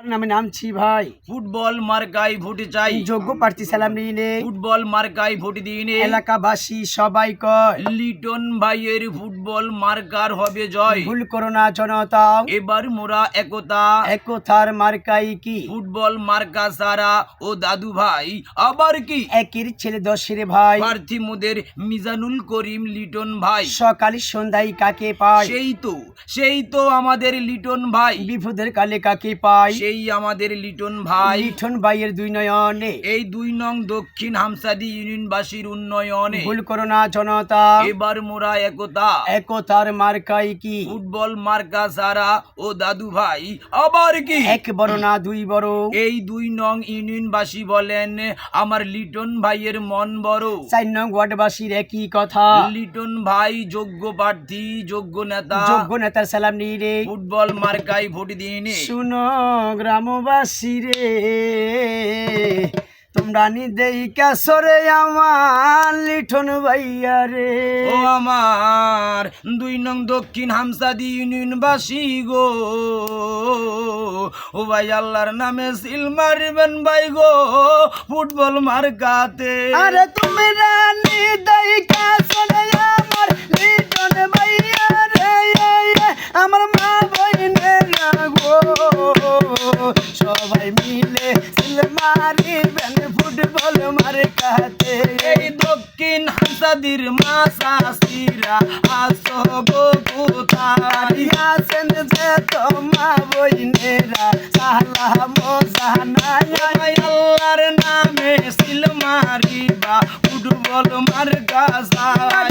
নামে নামছি ভাই। ফুটবল মার্কাই ভোটে চাই। যোগ্য প্রার্থী সালাম নিয়ে ফুটবল মার্কাই ভোট দিনে এলাকাবাসী সবাই কয়। লিটন ভাইয়ের ফুটবল মার্কার হবে জয়। ভুল করো না জনতা এবার মোরা একতা। একথার মার্কাই কি? ফুটবল মার্কা সারা ও দাদু ভাই। আবার কি? একের ছেলে দশের ভাই। প্রার্থী মোদের মিজানুল করিম লিটন ভাই। সকালে সন্ধ্যায় কাকে পায়? সেই তো সেই তো আমাদের লিটন ভাই। বিপদের কালে কাকে পায়? সেই আমাদের লিটন ভাই। লিঠন ভাইয়ের দুই নয়নে। এই দুই নং দক্ষিণ হামসাদি ইউনিয়নবাসীর উন্নয়নে। ভুল করো না জনতা। এবার মোরা একতা। একতার মার্কাই কি? ফুটবল মার্কা সারা ও দাদু ভাই। আবার কি? এক বড় না দুই বড়? এই দুই নং ইউনিয়নবাসী বলেন আমার লিটন ভাইয়ের মন বড়। চার নং ওয়ার্ডবাসীর একই কথা। লিটন ভাই যোগ্য প্রার্থী যোগ্য নেতা। যোগ্য নেতার সালাম নিয়ে ফুটবল মার্কাই ভোট দিনে শুনো গ্রামবাসী রে। তোমরা নি দেই কাসরে আমার লিঠন ভাইয়া রে। ও আমার দুই নং দক্ষিণ হামসাদি ইউনিয়নবাসী গো। ও ভাই আল্লাহর নামে সিল মারবেন ভাই গো ফুটবল মার্কাতে। আরে তুমি রানী দেই কাসরে আমার লিঠন ভাইয়া রে আমার মা বইনের গো সবাই মিলে মারিবেন ফুটবল মারে কাতে এই দক্ষিণ হামসাদির মাসা সিরা আসো গো কোথায়? আছেন যে তোমা বইনেরা সালা মোজানায় ভাই আল্লাহর নামে সিল মারিবা ফুটবল মার্কা সাই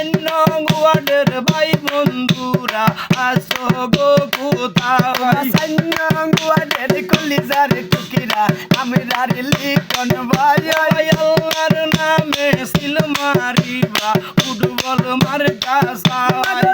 সৈন্য ওয়ার্ডের ভাই বন্ধুরা আসো গো কোথায় সন্ন্যাঙ্গুয়াদের কলিজার টুকিরা আমরা লিটন ভাইয়া ভাই আল্লাহর নামে সিল মারিবা ফুটবল সাই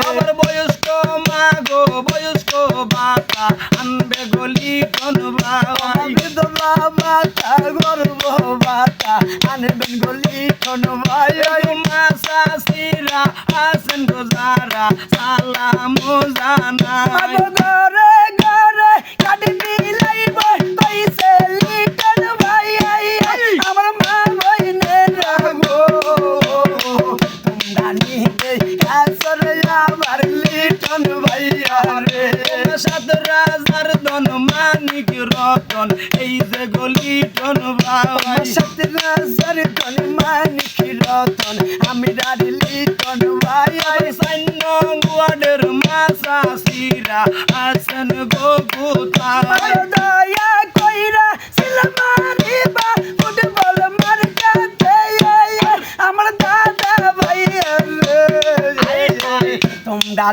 আমার বয়স্ক মা গো বয়স্ক বাতা আনবে গলি কোন ভাই বিধবা মাতা গর্ব বাতা আনবেন গলি ঠন ভাই মাসা সিরা আসেন গোজারা সালাম জানা সাত রাজার ধন মানিক রতন এই যে গলি টন ভাই সতরা সরতন মানিক রতন আমি রারি লিটন ভাই। সৈন্য গুয়াডের মাসা সিরা আসেন গো কোথায় দয়া কইরা সিলমারিবা ফুটবল মার্কাতে আমার দাদা ভাই তোমরা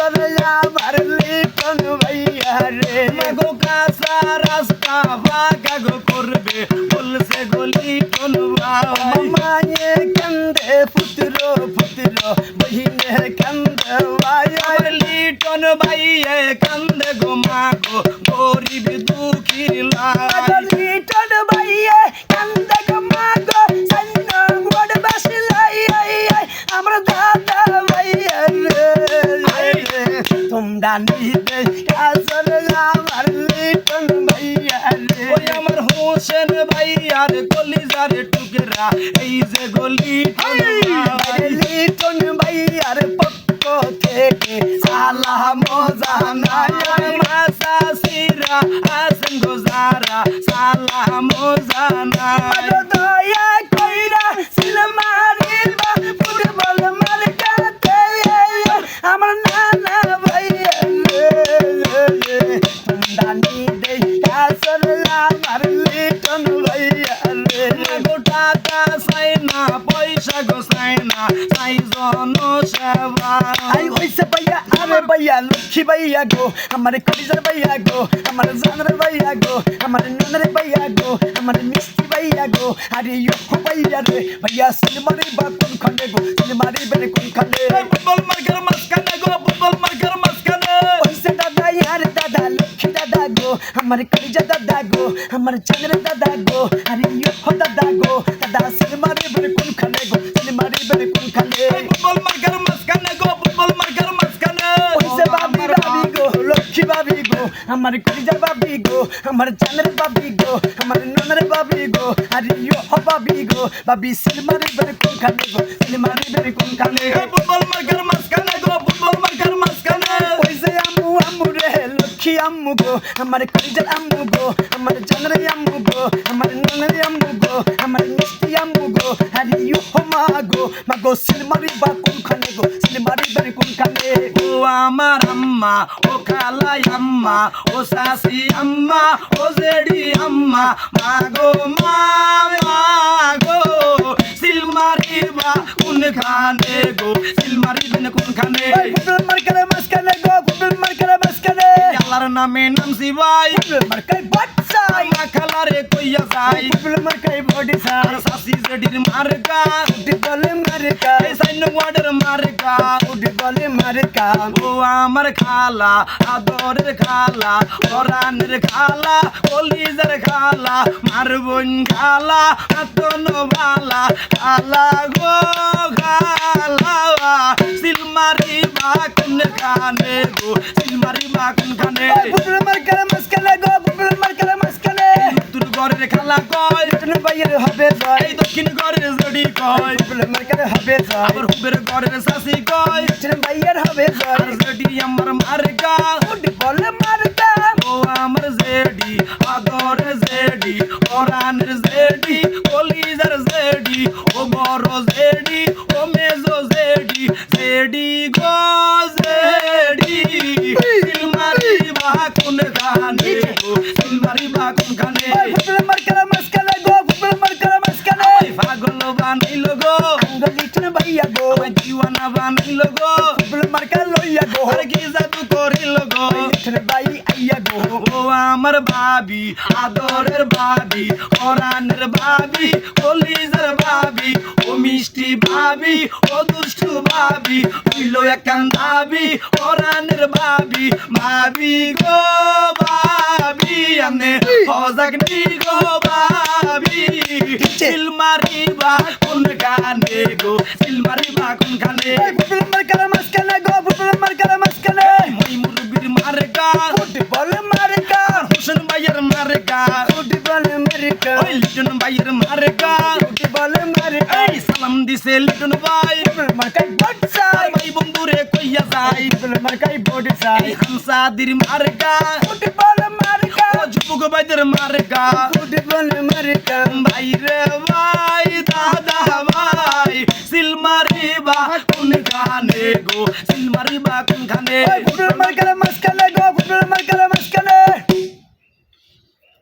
নিতে কাসর আমার লিটন ভাইয়া রে মাগো কাসা রাস্তা ভাগা গো করবে বলছে গলি টন ভাই মায়ে কান্দে পুত্র পুত্র বহিনে কান্দে ভাই আমার লিটন ভাইয়ে কান্দে গো মাগো গরিব দুঃখী লাই লিটন হোসেন ভাইয়ার কলিজার টুকরা এই যে গলি টন ভাই। লিটন ভাইয়ার পক্ষ থেকে সালাম জানাই মাসা সিরা আসেন গোজারা সালাম জানাই দয়া পয়সা গো চাই না চাই জন সেবা আই হইছে ভাইয়া আরে ভাইয়া লক্ষ্মী ভাইয়া গো আমার কলিজার ভাইয়া গো আমার জানের ভাইয়া গো আমার ননের ভাইয়া গো আমার মিষ্টি ভাইয়া গো আরে ইয়ো ভাইয়া রে ভাইয়া সিনেমারি বা কোন খন্ডে গো সিনেমারি বেরে কোন খন্ডে ফুটবল মার্কের মাঝখানে গো ফুটবল মার্কের মাঝখানে ওইসে দাদা ইয়ার দাদা লক্ষ্মী দাদা গো আমার কলিজা দাদা গো আমার চন্দ্র দাদা গো আরে ইয়ো দাদা গো আমার কলিজা বাবি গো আমার চন্দ্র বাবি গো আমার ননের বাবি গো আরে ইয়ো বাবি গো। বাবি সিনেমারি বেরে কোন খন্ডে গো? সিনেমারি বেরে কোন এই ফুটবল মার্কের মাঝখানে গো ফুটবল মার্কের মাঝখানে। ওইসে আম্মু আম্মু রে লক্ষ্মী আম্মু গো আমার কলিজার আম্মু গো আমার জানের আম্মু গো আমার ননের আম্মু গো আমার মিষ্টি আম্মু গো আরে ইউ মা গো। মা গো সিনেমারি বা কোনখানে গো? সিনেমারি বাড়ি কোনখানে? ও আমার আম্মা ও খালাই আম্মা ও শাশি আম্মা ও জেডি আম্মা মাগো মা মাগো সিলমারি বা কোন খানে গো সিলমারি বেন কোন খানে ফুটবল মার্কারে মাঝখানে গো ফুটবল মার্কারে মাঝখানে আল্লাহর নামে নাম শিবাই ফুটবল মার্কাই বাচ্চাই মা খালারে কইয়া যাই। ফুটবল মার্কাই বডি আর শাশি জেডির মার্কা। ফুটবল মার্কা। এই সাইন ওয়ার্ডের মার্কা। ফুটবল মার্কা। ও আমার খালা আদরের খালা ওরানের খালা কলিজার খালা মার বোন খালা আতন বালা খালা গো খালা। সিলমারি বা কোন খানে গো সিলমারি বা কোন খানে ফুটবল মার্কারে মাঝখানে গো ফুটবল মার্কারে মাঝখানে তোর খেলা কয় তুমি বাইরে হবে জয় এই দক্ষিণ ঘরের জড়ি কয় ফুটবল মার্কারে হবে জয় আবার হুবের ঘরের শাসি কয় বাইরে হবে জয় জড়ি আমার দিওয়ানা বানাইল গো মার্কা লইয়া গো। আর কি জাদু করিল গো বাই আইয়া গো। ও আমার ভাবি আদরের ভাবি ওরানের ভাবি কলিজার ভাবি ও মিষ্টি ভাবি ও দুষ্টু ভাবি হইল একান ভাবি ওরানের ভাবি ভাবি গো। ভাবি আমনে হজাগনি গো ভাবি সিলমারি বা কোন গানে গো? সিলমারি বা কোন গানে ফুটবল মার্কারে মাঝখানে গো ফুটবল মার্কারে মাঝখানে। মই মুরবির মার্কা। ফুটবল মার্কা। হোসেন ভাইয়ের মার্কা। ফুটবল মার্কা। ওই লিটন ভাইয়ের মার্কা। ফুটবল মার্কা। এই সালাম দিছে লিটন ভাই। মার্কাই বাচ্চাই ভাই ফুটবল মার্কাই সাই এই হামসাদির মার্কা। ফুটবল মার্কা। যুবক ভাইদের মার্কা। ফুটবল মার্কা। ভাইরে ভাই দাদা ভাই সিলমারি বা কোন খানে গো? সিলমারি বা কোন খানে ফুটবল মার্কারে মাঝখানে